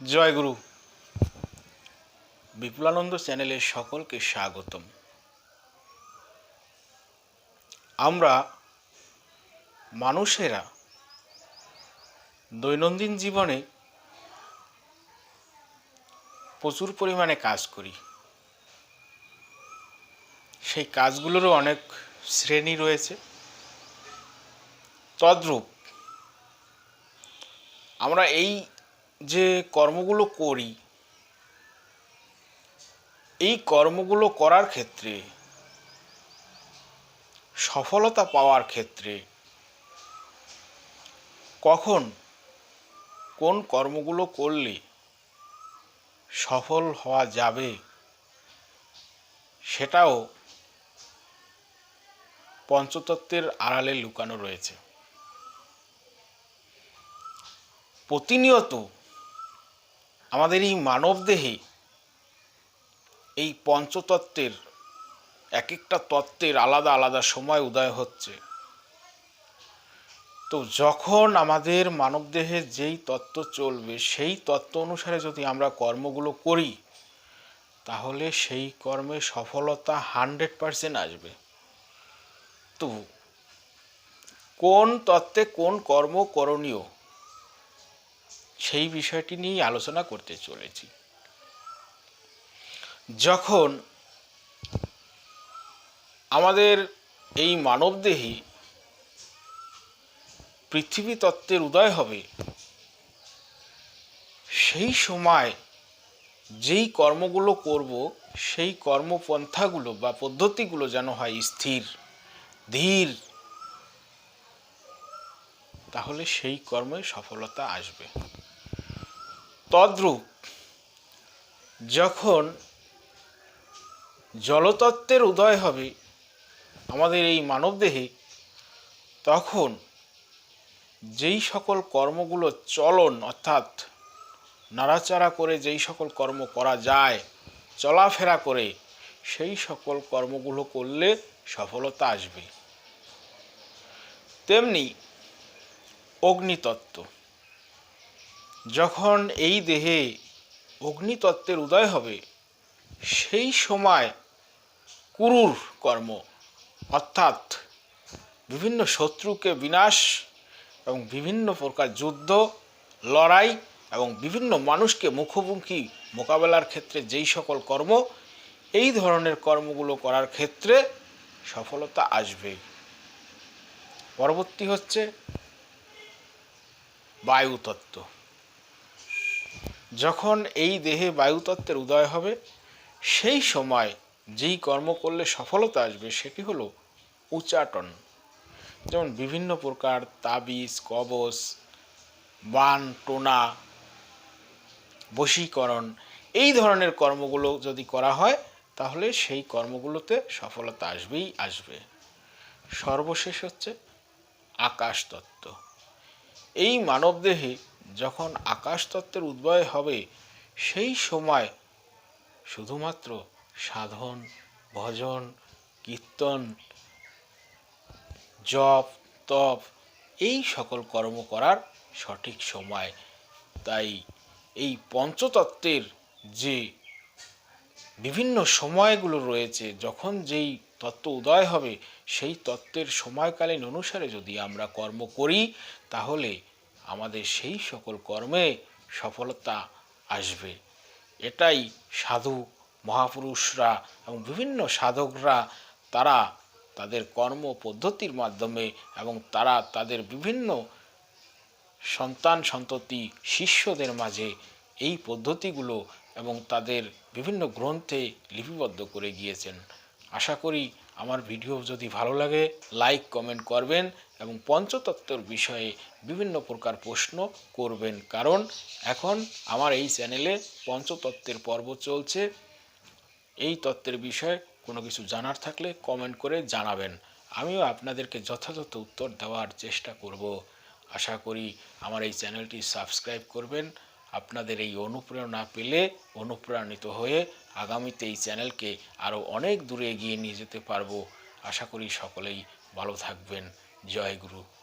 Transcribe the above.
জয় গুরু। বিপুলানন্দ চ্যানেলে সকলকে স্বাগতম। আমরা মানুষেরা দৈনন্দিন জীবনে প্রচুর পরিমাণে কাজ করি। সেই কাজগুলোরও অনেক শ্রেণি রয়েছে। তদ্রূপ আমরা এই যে কর্মগুলো করি, এই কর্মগুলো করার ক্ষেত্রে, সফলতা পাওয়ার ক্ষেত্রে, কখন কোন কর্মগুলো করলে সফল হওয়া যাবে, সেটাও পঞ্চতত্ত্বের আড়ালে লুকানো রয়েছে। প্রতিনিয়ত আমাদের এই মানবদেহে এই পঞ্চতত্ত্বের এক একটা তত্ত্বের আলাদা আলাদা সময় উদয় হচ্ছে। তো যখন আমাদের মানবদেহে যেই তত্ত্ব চলবে, সেই তত্ত্ব অনুসারে যদি আমরা কর্মগুলো করি, তাহলে সেই কর্মে সফলতা হান্ড্রেড পারসেন্ট আসবে। তো কোন তত্ত্বে কোন কর্ম করণীয় সেই বিষয়টি নিয়েই আলোচনা করতে চলেছি। যখন আমাদের এই মানবদেহে পৃথিবী তত্ত্বের উদয় হবে, সেই সময় যেই কর্মগুলো করব, সেই কর্মপন্থাগুলো বা পদ্ধতিগুলো যেন হয় স্থির, ধীর, তাহলে সেই কর্মে সফলতা আসবে। তদ্রূপ যখন জলতত্ত্বের উদয় হবে আমাদের এই মানবদেহে, তখন যেই সকল কর্মগুলো চলন, অর্থাৎ নাড়াচাড়া করে যেই সকল কর্ম করা যায়, চলাফেরা করে, সেই সকল কর্মগুলো করলে সফলতা আসবে। তেমনি অগ্নিতত্ত্ব। যখন এই দেহে অগ্নিতত্ত্বের উদয় হবে, সেই সময় কুরুর কর্ম, অর্থাৎ বিভিন্ন শত্রুকে বিনাশ এবং বিভিন্ন প্রকার যুদ্ধ, লড়াই এবং বিভিন্ন মানুষকে মুখোমুখি মোকাবেলার ক্ষেত্রে যেই সকল কর্ম, এই ধরনের কর্মগুলো করার ক্ষেত্রে সফলতা আসবে। পরবর্তী হচ্ছে বায়ুতত্ত্ব। যখন এই দেহে বায়ুতত্ত্বের উদয় হবে, সেই সময় যেই কর্ম করলে সফলতা আসবে সেটি হলো উচ্চাটন যেমন বিভিন্ন প্রকার তাবিজ কবচ বান, টোনা, বশীকরণ, এই ধরনের কর্মগুলো যদি করা হয়, তাহলে সেই কর্মগুলোতে সফলতা আসবেই আসবে। সর্বশেষ হচ্ছে আকাশতত্ত্ব। এই মানবদেহে যখন আকাশতত্ত্বের উদ্ভয় হবে, সেই সময় শুধুমাত্র সাধন, ভজন, কীর্তন, জপ, তপ, এই সকল কর্ম করার সঠিক সময়। তাই এই পঞ্চতত্ত্বের যে বিভিন্ন সময়গুলো রয়েছে, যখন যেই তত্ত্ব উদয় হবে, সেই তত্ত্বের সময়কালীন অনুসারে যদি আমরা কর্ম করি, তাহলে আমাদের সেই সকল কর্মে সফলতা আসবে। এটাই সাধু, মহাপুরুষরা এবং বিভিন্ন সাধকরা, তারা তাদের কর্ম পদ্ধতির মাধ্যমে এবং তারা তাদের বিভিন্ন সন্তান সন্ততি, শিষ্যদের মাঝে এই পদ্ধতিগুলো এবং তাদের বিভিন্ন গ্রন্থে লিপিবদ্ধ করে গিয়েছেন। আশা করি আমার ভিডিও যদি ভালো লাগে লাইক কমেন্ট করবেন এবং পঞ্চতত্ত্বর বিষয়ে বিভিন্ন প্রকার প্রশ্ন করবেন। কারণ এখন আমার এই চ্যানেলে পঞ্চতত্ত্বের পর্ব চলছে। এই তত্ত্বের বিষয়ে কোনো কিছু জানার থাকলে কমেন্ট করে জানাবেন। আমিও আপনাদেরকে যথাযথ উত্তর দেওয়ার চেষ্টা করব। আশা করি আমার এই চ্যানেলটি সাবস্ক্রাইব করবেন। আপনাদের এই অনুপ্রেরণা পেলে অনুপ্রাণিত হয়ে আগামীতে এই চ্যানেলকে আরও অনেক দূরে এগিয়ে নিয়ে যেতে পারব। আশা করি সকলেই ভালো থাকবেন। জয় গুরু।